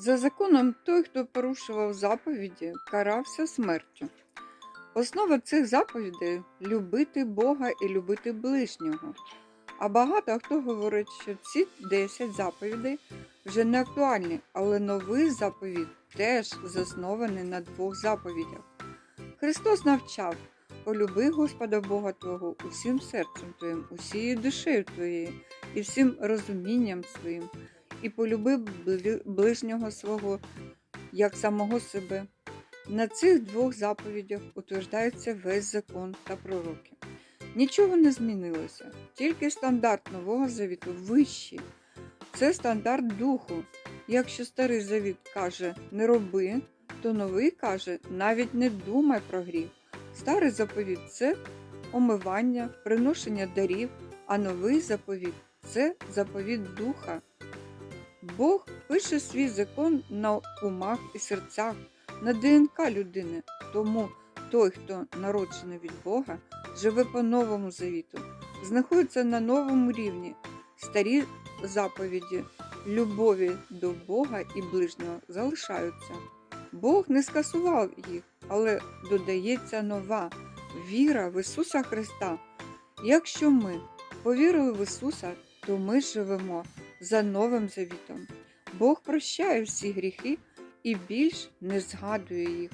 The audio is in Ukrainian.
За законом, той, хто порушував заповіді, карався смертю. Основа цих заповідей любити Бога і любити ближнього. А багато хто говорить, що ці 10 заповідей вже не актуальні, але новий заповідь теж заснований на двох заповідях. Христос навчав полюби Господа Бога Твого усім серцем Твоїм, усією душею Твоєю і всім розумінням своїм, і полюби ближнього свого як самого себе. На цих двох заповідях утверждається весь закон та пророки. Нічого не змінилося, тільки стандарт Нового Завіту вищий. Це стандарт духу. Якщо старий завіт каже не роби, то новий каже навіть не думай про гріх. Старий заповіт це омивання, приношення дарів, а новий заповіт це заповіт духа. Бог пише свій закон на умах і серцях, на ДНК людини. Тому той, хто народжений від Бога, живе по новому завіту, знаходиться на новому рівні. Старі заповіді любові до Бога і ближнього залишаються. Бог не скасував їх, але додається нова віра в Ісуса Христа. Якщо ми повірили в Ісуса, то ми живемо за новим завітом. Бог прощає всі гріхи і більш не згадує їх.